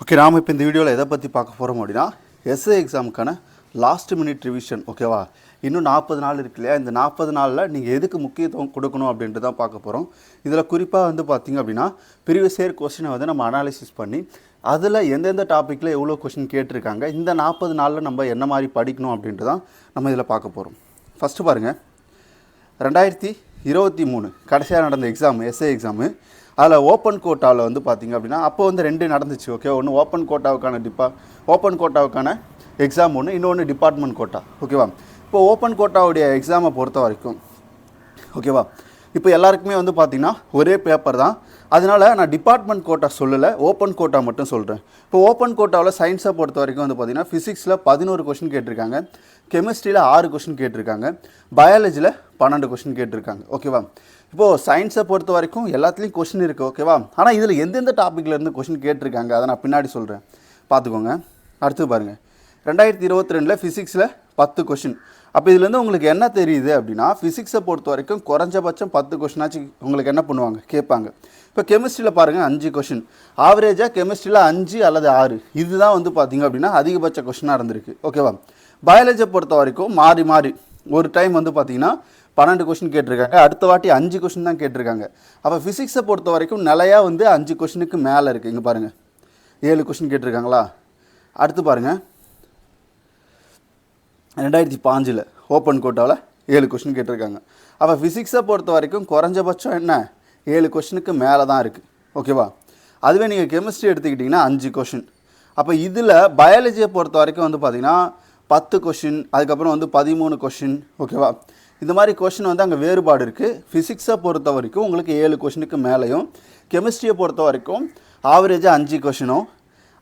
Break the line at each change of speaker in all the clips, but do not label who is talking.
Okay நாம் இப்போ இந்த வீடியோவில் எதை பற்றி பார்க்க போகிறோம் அப்படின்னா எஸ்ஏ எக்ஸாமுக்கான லாஸ்ட் மினிட் ரிவிஷன் ஓகேவா இன்னும் நாற்பது நாள் இருக்கு இல்லையா? இந்த நாற்பது நாளில் நீங்கள் எதுக்கு முக்கியத்துவம் கொடுக்கணும் அப்படின்ட்டு தான் பார்க்க போகிறோம் இதில் குறிப்பாக வந்து பார்த்தீங்க அப்படின்னா ப்ரீவியஸ் இயர் கொஸ்டினை வந்து நம்ம அனாலிசிஸ் பண்ணி அதில் எந்தெந்த டாப்பிக்கில் எவ்வளோ கொஸ்டின் கேட்டிருக்காங்க இந்த நாற்பது நாளில் நம்ம என்ன மாதிரி படிக்கணும் அப்படின்ட்டு தான் நம்ம இதில் பார்க்க போகிறோம் ஃபஸ்ட்டு பாருங்கள் ரெண்டாயிரத்தி இருபத்தி மூணு கடைசியாக நடந்த எக்ஸாம் எஸ்ஏ எக்ஸாமு அதில் ஓப்பன் கோட்டாவில் வந்து பார்த்திங்க அப்படின்னா அப்போ வந்து ரெண்டு நடந்துச்சு ஓகே ஒன்று ஓப்பன் கோட்டாவுக்கான டிப்பா ஓப்பன் கோட்டாவுக்கான எக்ஸாம் ஒன்று இன்னொன்று டிபார்ட்மெண்ட் கோட்டா ஓகேவா இப்போ ஓப்பன் கோட்டாவுடைய எக்ஸாமை பொறுத்த வரைக்கும் ஓகேவா இப்போ எல்லாருக்குமே வந்து பார்த்திங்கன்னா ஒரே பேப்பர் தான். அதனால நான் டிபார்ட்மெண்ட் கோட்டா சொல்லலை ஓப்பன் கோட்டா மட்டும் சொல்கிறேன் இப்போ ஓப்பன் கோட்டாவில் சயின்ஸை பொறுத்த வரைக்கும் வந்து பார்த்தீங்கன்னா ஃபிசிக்ஸில் பதினோரு கொஷின் கேட்டிருக்காங்க. கெமிஸ்ட்ரியில் ஆறு கொஷின் கேட்டிருக்காங்க. பயாலஜியில் பன்னெண்டு கொஷின் கேட்டிருக்காங்க ஓகேவா இப்போது சயின்ஸை பொறுத்த வரைக்கும் எல்லாத்துலேயும் கொஷின் இருக்குது ஓகேவா ஆனால் இதில் எந்தெந்த டாப்பிக்கில் இருந்து கொஷின் கேட்டிருக்காங்க? அதை நான் பின்னாடி சொல்கிறேன் பார்த்துக்கோங்க. அடுத்து பாருங்கள் ரெண்டாயிரத்தி இருபத்தி ரெண்டில் ஃபிசிக்ஸில் பத்து கொஷின் அப்போ இதுலேருந்து உங்களுக்கு என்ன தெரியுது அப்படின்னா ஃபிசிக்ஸை பொறுத்த வரைக்கும் குறைஞ்சபட்சம் பத்து கொஷினாச்சும் உங்களுக்கு என்ன பண்ணுவாங்க? கேட்பாங்க. இப்போ கெமிஸ்ட்ரியில் பாருங்கள் அஞ்சு கொஷின் ஆவரேஜாக கெமிஸ்ட்ரியில் அஞ்சு அல்லது ஆறு. இதுதான் வந்து பார்த்தீங்க அப்படின்னா அதிகபட்ச கொஷினாக இருந்திருக்கு. ஓகேவா பயாலஜியை பொறுத்த வரைக்கும் மாறி மாறி. ஒரு டைம் வந்து பார்த்திங்கன்னா பன்னெண்டு கொஷின் கேட்டிருக்காங்க. அடுத்த வாட்டி அஞ்சு கொஷின் தான் கேட்டிருக்காங்க. அப்போ ஃபிசிக்ஸை பொறுத்த வரைக்கும் நிலையாக வந்து அஞ்சு கொஷினுக்கு மேலே இருக்குது இங்கே பாருங்கள் ஏழு கொஷின் கேட்டிருக்காங்களா? அடுத்து பாருங்கள் ரெண்டாயிரத்தி பாஞ்சில் ஓப்பன் கோட்டாவில் ஏழு கொஷின் கேட்டிருக்காங்க. அப்போ ஃபிசிக்ஸை பொறுத்த வரைக்கும் குறைஞ்சபட்சம் என்ன? ஏழு கொஷினுக்கு மேலே தான் இருக்குது ஓகேவா அதுவே நீங்கள் கெமிஸ்ட்ரி எடுத்துக்கிட்டிங்கன்னா அஞ்சு கொஷின் அப்போ இதில் பயாலஜியை பொறுத்த வரைக்கும் வந்து பார்த்திங்கன்னா பத்து கொஷின் அதுக்கப்புறம் வந்து பதிமூணு கொஷின் ஓகேவா இந்த மாதிரி கொஷின் வந்து அங்கே வேறுபாடு இருக்குது ஃபிசிக்ஸை பொறுத்த வரைக்கும் உங்களுக்கு ஏழு கொஷினுக்கு மேலேயும் கெமிஸ்ட்ரியை பொறுத்த வரைக்கும் ஆவரேஜாக அஞ்சு கொஷினும்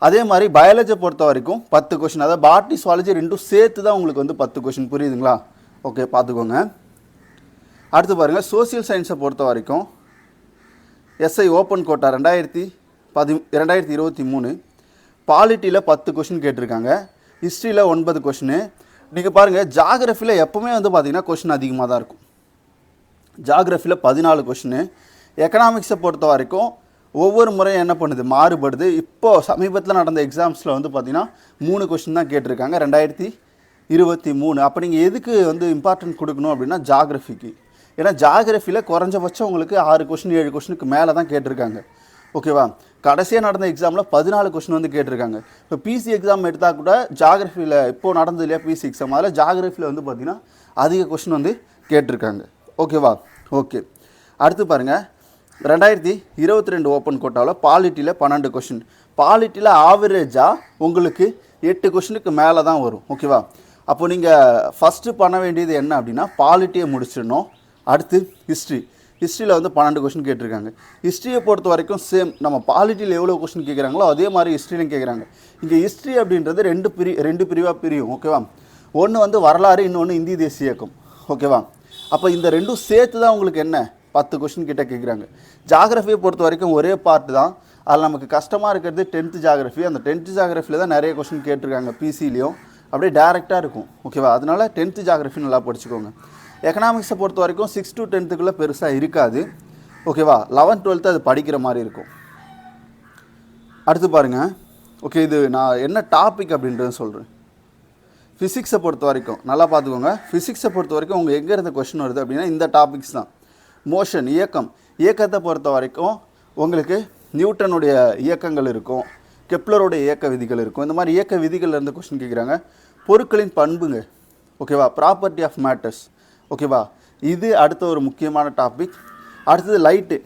அதே மாதிரி பயாலஜியை பொறுத்த வரைக்கும் பத்து கொஷின் அதாவது பாட்னி சுவாலஜி ரெண்டும் சேர்த்து தான் உங்களுக்கு வந்து பத்து கொஷின் புரியுதுங்களா? ஓகே பார்த்துக்கோங்க. அடுத்து பாருங்கள் சோசியல் சயின்ஸை பொறுத்த வரைக்கும் எஸ்ஐ ஓப்பன் கோட்டா ரெண்டாயிரத்தி பதி ரெண்டாயிரத்தி இருபத்தி மூணு. பாலிட்டியில் பத்து கொஷின் கேட்டிருக்காங்க. ஹிஸ்ட்ரியில் ஒன்பது கொஷினு நீங்கள் பாருங்கள் ஜாகிரஃபியில் எப்போவுமே வந்து பார்த்தீங்கன்னா கொஷின் அதிகமாக தான் இருக்கும். ஜாகிரஃபியில் பதினாலு கொஷினு எக்கனாமிக்ஸை பொறுத்த வரைக்கும் ஒவ்வொரு முறையும் என்ன பண்ணுது? மாறுபடுது. இப்போது சமீபத்தில் நடந்த எக்ஸாம்ஸில் வந்து பார்த்தீங்கன்னா மூணு கொஷின் தான் கேட்டிருக்காங்க. ரெண்டாயிரத்தி இருபத்தி மூணு. அப்போ நீங்கள் எதுக்கு வந்து இம்பார்ட்டன்ட் கொடுக்கணும் அப்படின்னா ஜாகிரஃபிக்கு ஏன்னா ஜாகிரஃபியில் குறைஞ்சபட்சம் உங்களுக்கு ஆறு கொஷின் ஏழு கொஷினுக்கு மேலே தான் கேட்டிருக்காங்க. ஓகேவா கடைசியாக நடந்த எக்ஸாமில் பதினாலு கொஸ்டின் வந்து கேட்டிருக்காங்க. இப்போ பிசி எக்ஸாம் எடுத்தால் கூட ஜாகிரஃபியில் இப்போ நடந்தது இல்லையா பிசி எக்ஸாம் அதில் ஜாகிரஃபியில் வந்து பார்த்தீங்கன்னா அதிக கொஸ்டின் வந்து கேட்டிருக்காங்க. ஓகேவா ஓகே அடுத்து பாருங்கள் ரெண்டாயிரத்தி இருபத்தி ரெண்டு ஓப்பன் கோட்டாவில் பாலிட்டியில் பன்னெண்டு கொஷின் பாலிட்டியில் ஆவரேஜாக உங்களுக்கு எட்டு கொஷினுக்கு மேலே தான் வரும். ஓகேவா அப்போ நீங்கள் ஃபஸ்ட்டு பண்ண வேண்டியது என்ன அப்படின்னா பாலிட்டியை முடிச்சிடணும். அடுத்து ஹிஸ்ட்ரி ஹிஸ்ட்ரியில் வந்து பன்னெண்டு கொஷின் கேட்டிருக்காங்க. ஹிஸ்ட்ரியை பொறுத்த வரைக்கும் சேம் நம்ம பாலிட்டியில் எவ்வளோ கொஷின் கேட்குறாங்களோ அதே மாதிரி ஹிஸ்ட்ரியிலையும் கேட்குறாங்க. இங்கே ஹிஸ்ட்ரி அப்படின்றது ரெண்டு பிரி ரெண்டு பிரிவாக பிரியும் ஓகேவா ஒன்று வந்து வரலாறு இன்னொன்று இந்திய தேசிய இயக்கம் ஓகேவா அப்போ இந்த ரெண்டும் சேர்த்து தான் உங்களுக்கு என்ன? பத்து கொஷின் கிட்ட கேட்குறாங்க. ஜாகிரஃபியை பொறுத்த வரைக்கும் ஒரே பார்ட் தான். அதில் நமக்கு கஷ்டமாக இருக்கிறது டென்த்து ஜாகிரஃபி அந்த டென்த்து ஜாகிரஃபியில் தான் நிறைய கொஷின் கேட்டிருக்காங்க பிசிலையும் அப்படியே டேரெக்டாக இருக்கும் ஓகேவா அதனால் டென்த்து ஜாகிரஃபி நல்லா படிச்சுக்கோங்க. எக்கனாமிக்ஸை பொறுத்த வரைக்கும் சிக்ஸ் டு டென்த்துக்குள்ளே பெருசாக இருக்காது. ஓகேவா லெவன்த் டுவெல்த்து அது படிக்கிற மாதிரி இருக்கும். அடுத்து பாருங்கள் ஓகே இது நான் என்ன டாபிக் அப்படின்றத சொல்கிறேன் ஃபிசிக்ஸை பொறுத்த வரைக்கும் நல்லா பார்த்துக்கோங்க. ஃபிசிக்ஸை பொறுத்த வரைக்கும் உங்கள் எங்கே இருந்த கொஷின் வருது அப்படின்னா இந்த டாபிக்ஸ் தான். மோஷன் இயக்கம். இயக்கத்தை பொறுத்த வரைக்கும் உங்களுக்கு நியூட்டனுடைய இயக்கங்கள் இருக்கும். கெப்லருடைய இயக்க விதிகள் இருக்கும். இந்த மாதிரி இயக்க விதிகள் இருந்து கொஷின் கேட்குறாங்க பொருட்களின் பண்புங்க. ஓகேவா ப்ராப்பர்ட்டி ஆஃப் மேட்டர்ஸ் ஓகேவா இது அடுத்த ஒரு முக்கியமான டாபிக் அடுத்தது லைட்டு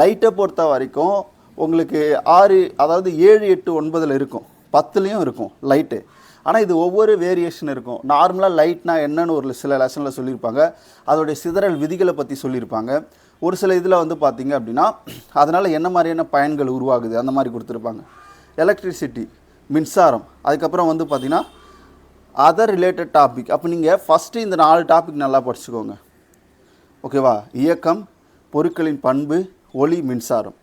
லைட்டை பொறுத்த வரைக்கும் உங்களுக்கு ஆறு அதாவது ஏழு எட்டு ஒன்பதில் இருக்கும். பத்துலேயும் இருக்கும் லைட்டு ஆனால் இது ஒவ்வொரு வேரியேஷன் இருக்கும். நார்மலாக லைட்னா என்னன்னு ஒரு சில லெசனில் சொல்லியிருப்பாங்க. அதோடைய சிதறல் விதிகளை பற்றி சொல்லியிருப்பாங்க. ஒரு சில இதில் வந்து பார்த்திங்க அப்படின்னா அதனால் என்ன மாதிரியான பயன்கள் உருவாகுது? அந்த மாதிரி கொடுத்துருப்பாங்க. எலக்ட்ரிசிட்டி மின்சாரம். அதுக்கப்புறம் வந்து பார்த்திங்கன்னா அதர் ரிலேட்டட் டாபிக் அப்போ நீங்கள் ஃபஸ்ட்டு இந்த நாலு டாபிக் நல்லா படிச்சுக்கோங்க. ஓகேவா இயக்கம் பொருட்களின் பண்பு ஒளி மின்சாரம்.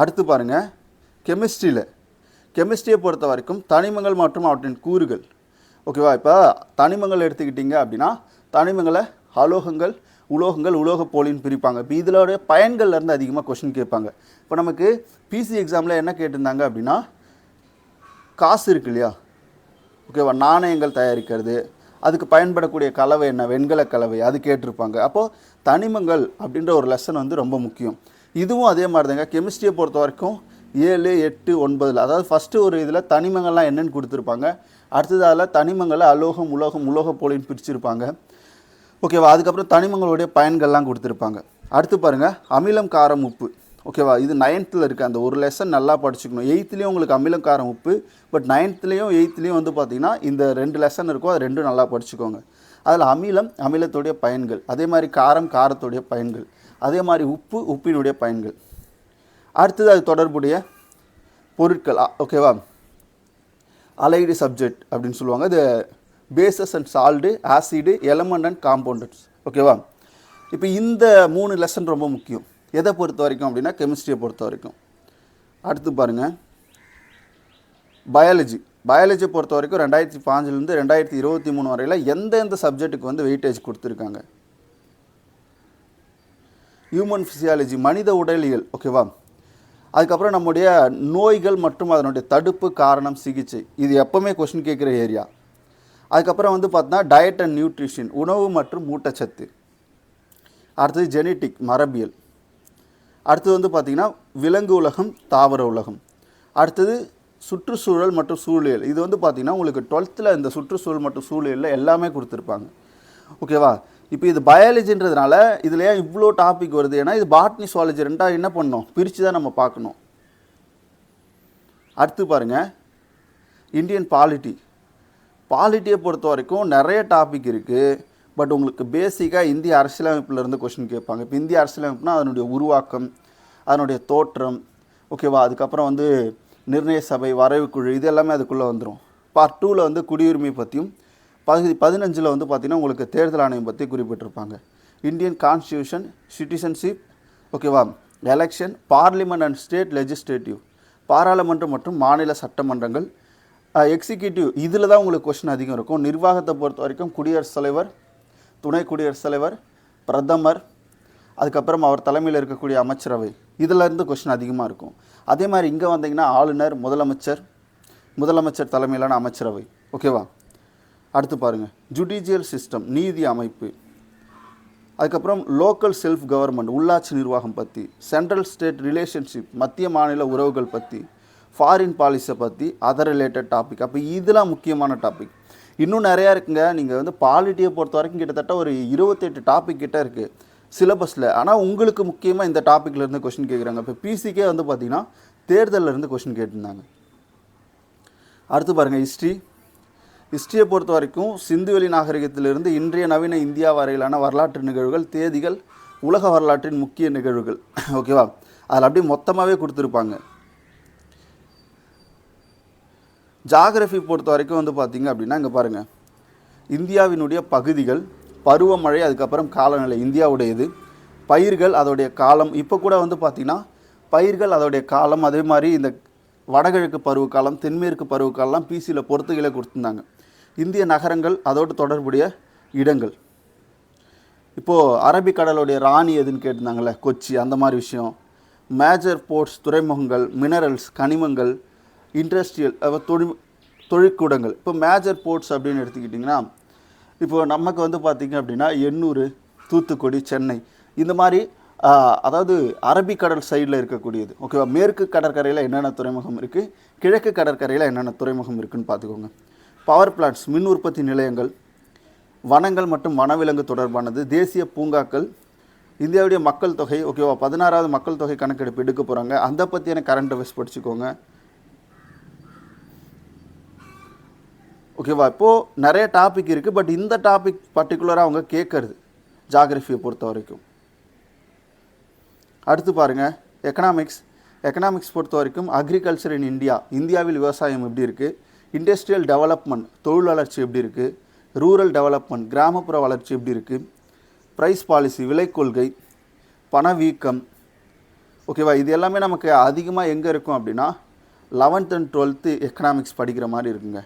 அடுத்து பாருங்கள் கெமிஸ்ட்ரியில் கெமிஸ்ட்ரியை பொறுத்த வரைக்கும் தனிமங்கள் மற்றும் அவற்றின் கூறுகள். ஓகேவா இப்போ தனிமங்கள் எடுத்துக்கிட்டிங்க அப்படின்னா தனிமங்களை அலோகங்கள் உலோகங்கள் உலோக போலின்னு பிரிப்பாங்க. இப்போ இதோடைய பயன்கள்லேருந்து அதிகமாக கொஷின் கேட்பாங்க. இப்போ நமக்கு பிசி எக்ஸாமில் என்ன கேட்டிருந்தாங்க அப்படின்னா காசு இருக்கு இல்லையா? ஓகேவா நாணயங்கள் தயாரிக்கிறது அதுக்கு பயன்படக்கூடிய கலவை என்ன? வெண்கல கலவை அது கேட்டிருப்பாங்க. அப்போது தனிமங்கள் அப்படின்ற ஒரு லெசன் வந்து ரொம்ப முக்கியம். இதுவும் அதே மாதிரி தாங்க கெமிஸ்ட்ரியை பொறுத்த வரைக்கும் ஏழு எட்டு ஒன்பதில் அதாவது ஃபஸ்ட்டு ஒரு இதில் தனிமங்கள்லாம் என்னென்னு கொடுத்துருப்பாங்க. அடுத்தது அதில் தனிமங்களை அலோகம் உலோகம் உலோக போலின்னு பிரிச்சிருப்பாங்க ஓகேவா அதுக்கப்புறம் தனிமங்களுடைய பயன்கள்லாம் கொடுத்துருப்பாங்க. அடுத்து பாருங்கள் அமிலம் காரம் உப்பு. ஓகேவா? இது நைன்த்தில் இருக்குது அந்த ஒரு லெசன் நல்லா படிச்சுக்கணும். எயித்துலேயும் உங்களுக்கு அமிலம் காரம் உப்பு பட் நைன்த்துலேயும் எயித்துலேயும் வந்து பார்த்திங்கன்னா இந்த ரெண்டு லெசன் இருக்கும் அது ரெண்டும் நல்லா படிச்சுக்கோங்க. அதில் அமிலம் அமிலத்துடைய பயன்கள் அதே மாதிரி காரம் காரத்துடைய பயன்கள் அதே மாதிரி உப்பு உப்பினுடைய பயன்கள். அடுத்தது அது தொடர்புடைய பொருட்கள். ஓகேவா? அலைடு சப்ஜெக்ட் அப்படின்னு சொல்லுவாங்க. இது bases and salt acid element and compounds ஓகேவா? இப்போ இந்த மூணு லெசன் ரொம்ப முக்கியம். எதை பொறுத்த வரைக்கும் அப்படின்னா கெமிஸ்ட்ரியை பொறுத்த வரைக்கும். அடுத்து பாருங்கள் பயாலஜி பயாலஜி பொறுத்த வரைக்கும் ரெண்டாயிரத்தி பாஞ்சிலேருந்து ரெண்டாயிரத்தி இருபத்தி மூணு வரையில் எந்தெந்த சப்ஜெக்ட்டுக்கு வந்து வெயிட்டேஜ் கொடுத்துருக்காங்க? ஹியூமன் ஃபிசியாலஜி மனித உடலியல் ஓகேவா அதுக்கப்புறம் நம்முடைய நோய்கள் மற்றும் அதனுடைய தடுப்பு காரணம் சிகிச்சை. இது எப்போவுமே கொஸ்டின் கேட்குற ஏரியா அதுக்கப்புறம் வந்து பார்த்தோன்னா டயட் அண்ட் நியூட்ரிஷன் உணவு மற்றும் ஊட்டச்சத்து. அடுத்தது ஜெனட்டிக் மரபியல். அடுத்தது வந்து பார்த்திங்கன்னா விலங்கு உலகம் தாவர உலகம். அடுத்தது சுற்றுச்சூழல் மற்றும் சூழலியல். இது வந்து பார்த்திங்கன்னா உங்களுக்கு டுவெல்த்தில் இந்த சுற்றுச்சூழல் மற்றும் சூழலியலில் எல்லாமே கொடுத்துருப்பாங்க. ஓகேவா இப்போ இது பயாலஜின்றதுனால இதில் ஏன் இவ்வளோ டாபிக் வருது? ஏன்னா இது பாட்னி சுவாலஜி ரெண்டாக என்ன பண்ணோம்? பிரித்து தான் நம்ம பார்க்கணும். அடுத்து பாருங்கள் இந்தியன் பாலிட்டி பாலிட்டியை பொறுத்த வரைக்கும் நிறைய டாபிக் இருக்குது பட் உங்களுக்கு பேசிக்காக இந்திய அரசியலமைப்புலேருந்து கொஷின் கேட்பாங்க. இப்போ இந்திய அரசியலமைப்புனா அதனுடைய உருவாக்கம் அதனுடைய தோற்றம் ஓகேவா அதுக்கப்புறம் வந்து நிர்ணய சபை வரைவு குழு இது எல்லாமே அதுக்குள்ளே வந்துடும் பார்ட் டூவில் வந்து குடியுரிமை பற்றியும் பகுதி பதினஞ்சில் வந்து பார்த்திங்கன்னா உங்களுக்கு தேர்தல் ஆணையம் பற்றி குறிப்பிட்டிருப்பாங்க. இந்தியன் கான்ஸ்டியூஷன் சிட்டிசன்ஷிப் ஓகேவா election parliament and state legislative பாராளுமன்றம் மற்றும் மாநில சட்டமன்றங்கள் எக்ஸிக்யூட்டிவ் இதில் தான் உங்களுக்கு கொஷின் அதிகம் இருக்கும். நிர்வாகத்தை பொறுத்த வரைக்கும் குடியரசுத் தலைவர் துணை குடியரசுத் தலைவர் பிரதமர் அதுக்கப்புறம் அவர் தலைமையில் இருக்கக்கூடிய அமைச்சரவை. இதிலேருந்து கொஷின் அதிகமாக இருக்கும். அதே மாதிரி இங்கே வந்தீங்கன்னா ஆளுநர் முதலமைச்சர் முதலமைச்சர் தலைமையிலான அமைச்சரவை. ஓகேவா அடுத்து பாருங்கள் ஜுடிஷியல் சிஸ்டம் நீதி அமைப்பு. அதுக்கப்புறம் லோக்கல் செல்ஃப் கவர்மெண்ட் உள்ளாட்சி நிர்வாகம் பற்றி சென்ட்ரல் ஸ்டேட் ரிலேஷன்ஷிப் மத்திய மாநில உறவுகள் பற்றி ஃபாரின் பாலிசியை பற்றி அதர் ரிலேட்டட் டாபிக் அப்போ இதெல்லாம் முக்கியமான டாபிக் இன்னும் நிறையா இருக்குங்க. நீங்கள் வந்து பாலிட்டியை பொறுத்த வரைக்கும் கிட்டத்தட்ட ஒரு இருபத்தெட்டு டாபிக் கிட்டே இருக்குது சிலபஸில் ஆனால் உங்களுக்கு முக்கியமாக இந்த டாப்பிக்ல இருந்து கொஷின் கேட்குறாங்க இப்போ பிசிக்கே வந்து பார்த்தீங்கன்னா தேர்தல்ல இருந்து கொஷின் கேட்டிருந்தாங்க. அடுத்து பாருங்கள் ஹிஸ்ட்ரி ஹிஸ்ட்ரியை பொறுத்த வரைக்கும் சிந்துவெளி நாகரிகத்திலிருந்து இன்றைய நவீன இந்தியா வரையிலான வரலாற்று நிகழ்வுகள் தேதிகள் உலக வரலாற்றின் முக்கிய நிகழ்வுகள். ஓகேவா? அதில் அப்படியே மொத்தமாகவே கொடுத்துருப்பாங்க. ஜாகிரஃபி பொறுத்த வரைக்கும் வந்து பார்த்திங்க அப்படின்னா இங்கே பாருங்கள் இந்தியாவினுடைய பகுதிகள் பருவமழை அதுக்கப்புறம் காலநிலை இந்தியாவுடையது. பயிர்கள் அதோடைய காலம் இப்போ கூட வந்து பார்த்திங்கன்னா பயிர்கள் அதோடைய காலம் அதே மாதிரி இந்த வடகிழக்கு பருவகாலம் தென்மேற்கு பருவகாலம்லாம் பிசியில் பொறுத்துகளே கொடுத்துருந்தாங்க. இந்திய நகரங்கள் அதோடு தொடர்புடைய இடங்கள். இப்போது அரபிக்கடலுடைய ராணி எதுன்னு கேட்டிருந்தாங்கல்ல கொச்சி அந்த மாதிரி விஷயம். மேஜர் போர்ட்ஸ் துறைமுகங்கள் மினரல்ஸ் கனிமங்கள் இண்டஸ்ட்ரியல் தொழில் தொழிற்கூடங்கள். இப்போ மேஜர் போர்ட்ஸ் அப்படின்னு எடுத்துக்கிட்டிங்கன்னா இப்போ நமக்கு வந்து பார்த்திங்க அப்படின்னா எண்ணூர் தூத்துக்குடி சென்னை இந்த மாதிரி அதாவது அரபிக்கடல் சைடில் இருக்கக்கூடியது. ஓகேவா மேற்கு கடற்கரையில் என்னென்ன துறைமுகம் இருக்குது கிழக்கு கடற்கரையில் என்னென்ன துறைமுகம் இருக்குன்னு பார்த்துக்கோங்க பவர் பிளான்ட்ஸ் மின் உற்பத்தி நிலையங்கள் வனங்கள் மற்றும் வனவிலங்கு தொடர்பானது தேசிய பூங்காக்கள் இந்தியாவுடைய மக்கள் தொகை ஓகேவா பதினாறாவது மக்கள் தொகை கணக்கெடுப்பு எடுக்க போகிறாங்க அந்த பற்றியான கரண்ட் அஃபேர்ஸ் படிச்சுக்கோங்க. ஓகேவா இப்போது நிறைய டாபிக் இருக்குது பட் இந்த டாபிக் பர்டிகுலராக அவங்க கேட்கறது ஜாகிரஃபியை பொறுத்த வரைக்கும். அடுத்து பாருங்கள் எக்கனாமிக்ஸ் எக்கனாமிக்ஸ் பொறுத்த வரைக்கும் அக்ரிகல்ச்சர் இன் இந்தியா இந்தியாவில் விவசாயம் எப்படி இருக்குது இண்டஸ்ட்ரியல் டெவலப்மெண்ட் தொழில் வளர்ச்சி எப்படி இருக்குது ரூரல் டெவலப்மெண்ட் கிராமப்புற வளர்ச்சி எப்படி இருக்குது ப்ரைஸ் பாலிசி விலை கொள்கை பணவீக்கம் ஓகேவா இது எல்லாமே நமக்கு அதிகமாக எங்கே இருக்கும் அப்படின்னா லெவன்த் அண்ட் டுவெல்த்து எக்கனாமிக்ஸ் படிக்கிற மாதிரி இருக்குங்க.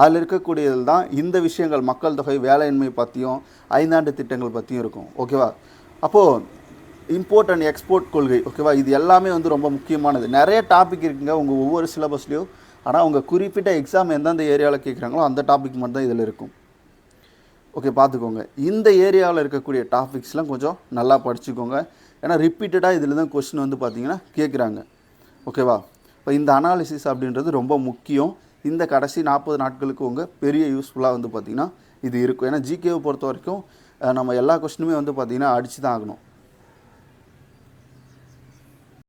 அதில் இருக்கக்கூடியதில் தான் இந்த விஷயங்கள் மக்கள் தொகை வேலையின்மை பற்றியும் ஐந்தாண்டு திட்டங்கள் பற்றியும் இருக்கும். ஓகேவா அப்போது இம்போர்ட் அண்ட் எக்ஸ்போர்ட் கொள்கை ஓகேவா இது எல்லாமே வந்து ரொம்ப முக்கியமானது. நிறைய டாபிக் இருக்குங்க உங்கள் ஒவ்வொரு சிலபஸ்லேயும் ஆனால் உங்கள் குறிப்பிட்ட எக்ஸாம் எந்தெந்த ஏரியாவில் கேட்குறாங்களோ அந்த டாபிக் மட்டும் தான் இதில் இருக்கும். ஓகே பார்த்துக்கோங்க. இந்த ஏரியாவில் இருக்கக்கூடிய டாபிக்ஸ்லாம் கொஞ்சம் நல்லா படிச்சுக்கோங்க. ஏன்னா ரிப்பீட்டடாக இதில் தான் கொஸ்டின் வந்து பார்த்தீங்கன்னா கேட்குறாங்க. ஓகேவா இப்போ இந்த அனாலிசிஸ் அப்படின்றது ரொம்ப முக்கியம். இந்த கடைசி நாற்பது நாட்களுக்கு உங்கள் பெரிய யூஸ்ஃபுல்லாக வந்து பார்த்திங்கன்னா இது இருக்கும். ஏன்னா ஜிகேவை பொறுத்த வரைக்கும் நம்ம எல்லா கொஸ்டினுமே வந்து பார்த்திங்கன்னா அடிச்சு தான் ஆகணும்.